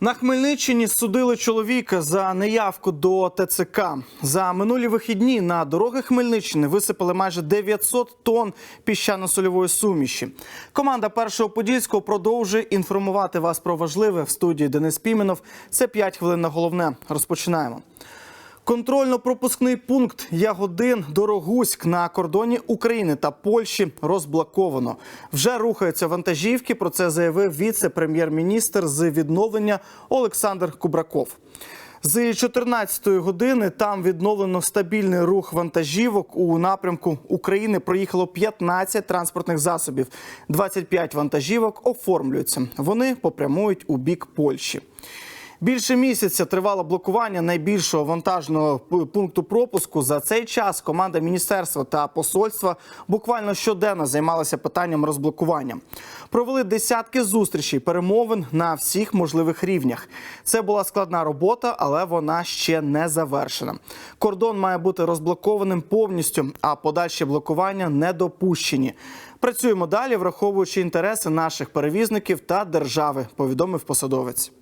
На Хмельниччині судили чоловіка за неявку до ТЦК. За минулі вихідні на дороги Хмельниччини висипали майже 900 тонн піщано-сольової суміші. Команда першого подільського продовжує інформувати вас про важливе в студії Денис Піменов. Це 5 хвилин на головне. Розпочинаємо. Контрольно-пропускний пункт Ягодин Дорогуськ на кордоні України та Польщі розблоковано. Вже рухаються вантажівки. Про це заявив віце-прем'єр-міністр з відновлення Олександр Кубраков. З 14-ї години там відновлено стабільний рух вантажівок. У напрямку України проїхало 15 транспортних засобів. 25 вантажівок оформлюються. Вони попрямують у бік Польщі. Більше місяця тривало блокування найбільшого вантажного пункту пропуску. За цей час команда міністерства та посольства буквально щоденно займалася питанням розблокування. Провели десятки зустрічей, перемовин на всіх можливих рівнях. Це була складна робота, але вона ще не завершена. Кордон має бути розблокованим повністю, а подальші блокування не допущені. Працюємо далі, враховуючи інтереси наших перевізників та держави. Повідомив посадовець.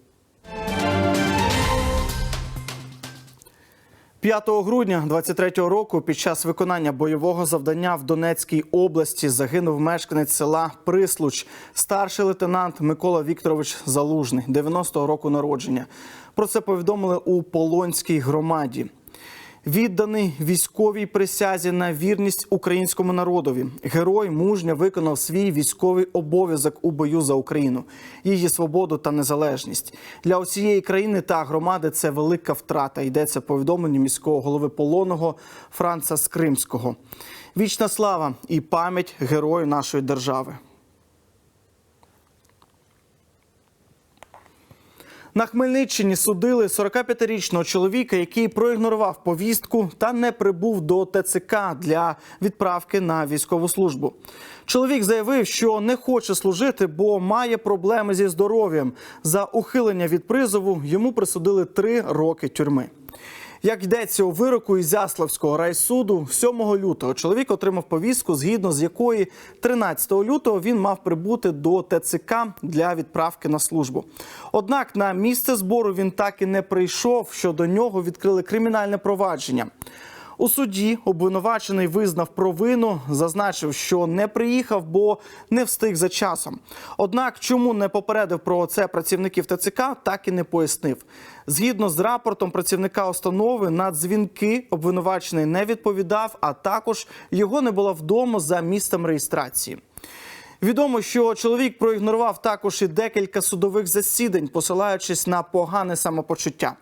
5 грудня 23-го року під час виконання бойового завдання в Донецькій області загинув мешканець села Прислуч, старший лейтенант Микола Вікторович Залужний, 90-го року народження. Про це повідомили у Полонській громаді. Відданий військовій присязі на вірність українському народові. Герой мужньо виконав свій військовий обов'язок у бою за Україну, її свободу та незалежність. Для усієї країни та громади це велика втрата. Йдеться повідомлення міського голови полонного Франца Скримського. Вічна слава і пам'ять герою нашої держави. На Хмельниччині судили 45-річного чоловіка, який проігнорував повістку та не прибув до ТЦК для відправки на військову службу. Чоловік заявив, що не хоче служити, бо має проблеми зі здоров'ям. За ухилення від призову йому присудили три роки тюрми. Як йдеться у вироку Ізяславського райсуду, 7 лютого чоловік отримав повістку, згідно з якої 13 лютого він мав прибути до ТЦК для відправки на службу. Однак на місце збору він так і не прийшов. Що до нього відкрили кримінальне провадження. У суді обвинувачений визнав провину, зазначив, що не приїхав, бо не встиг за часом. Однак, чому не попередив про це працівників ТЦК, так і не пояснив. Згідно з рапортом працівника установи, на дзвінки обвинувачений не відповідав, а також його не було вдома за місцем реєстрації. Відомо, що чоловік проігнорував також і декілька судових засідань, посилаючись на погане самопочуття.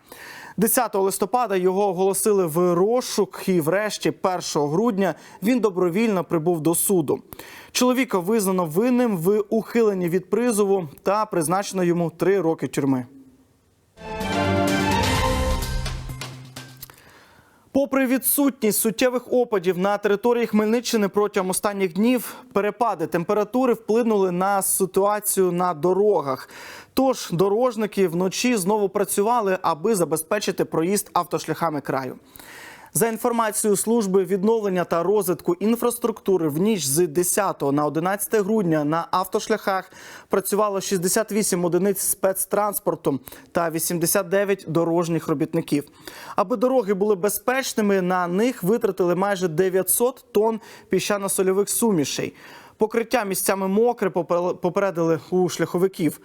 10 листопада його оголосили в розшук, і врешті 1 грудня він добровільно прибув до суду. Чоловіка визнано винним в ухиленні від призову та призначено йому три роки тюрми. Попри відсутність суттєвих опадів на території Хмельниччини протягом останніх днів, перепади температури вплинули на ситуацію на дорогах. Тож дорожники вночі знову працювали, аби забезпечити проїзд автошляхами краю. За інформацією служби відновлення та розвитку інфраструктури в ніч з 10 на 11 грудня на автошляхах працювало 68 одиниць спецтранспорту та 89 дорожніх робітників. Аби дороги були безпечними, на них витратили майже 900 тонн піщано-сольових сумішей. Покриття місцями мокре попер- попередили у шляховиків.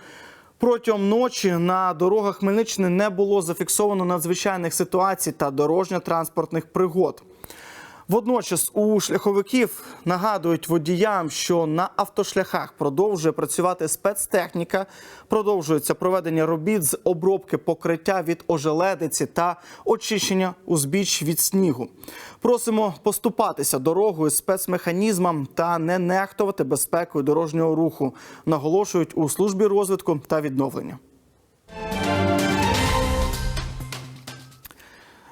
Протягом ночі на дорогах Хмельниччини не було зафіксовано надзвичайних ситуацій та дорожньо-транспортних пригод. Водночас у шляховиків нагадують водіям, що на автошляхах продовжує працювати спецтехніка, продовжується проведення робіт з обробки покриття від ожеледиці та очищення узбіч від снігу. Просимо поступатися дорогою спецмеханізмам та не нехтувати безпекою дорожнього руху, наголошують у службі розвитку та відновлення.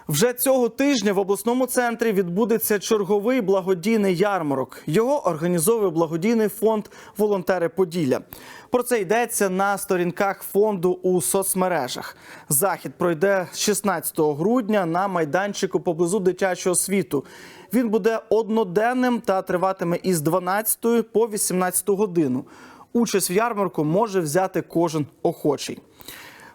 Вже цього тижня в обласному центрі відбудеться черговий благодійний ярмарок. Його організовує благодійний фонд Волонтери Поділля. Про це йдеться на сторінках фонду у соцмережах. Захід пройде 16 грудня на майданчику поблизу дитячого світу. Він буде одноденним та триватиме із 12 по 18 годину. Участь в ярмарку може взяти кожен охочий.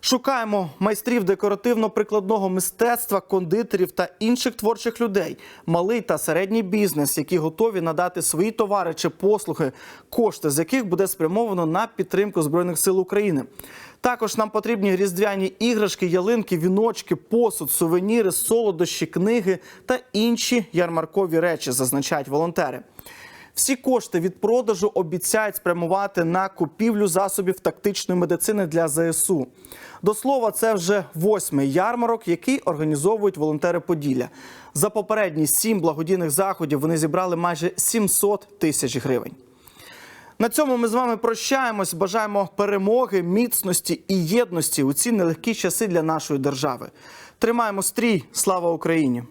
Шукаємо майстрів декоративно-прикладного мистецтва, кондитерів та інших творчих людей, малий та середній бізнес, які готові надати свої товари чи послуги, кошти з яких буде спрямовано на підтримку збройних сил України. Також нам потрібні різдвяні іграшки, ялинки, віночки, посуд, сувеніри, солодощі, книги та інші ярмаркові речі, зазначають волонтери. Всі кошти від продажу обіцяють спрямувати на купівлю засобів тактичної медицини для ЗСУ. До слова, це вже восьмий ярмарок, який організовують волонтери Поділля. За попередні сім благодійних заходів вони зібрали майже 700 тисяч гривень. На цьому ми з вами прощаємось. Бажаємо перемоги, міцності і єдності у ці нелегкі часи для нашої держави. Тримаємо стрій. Слава Україні!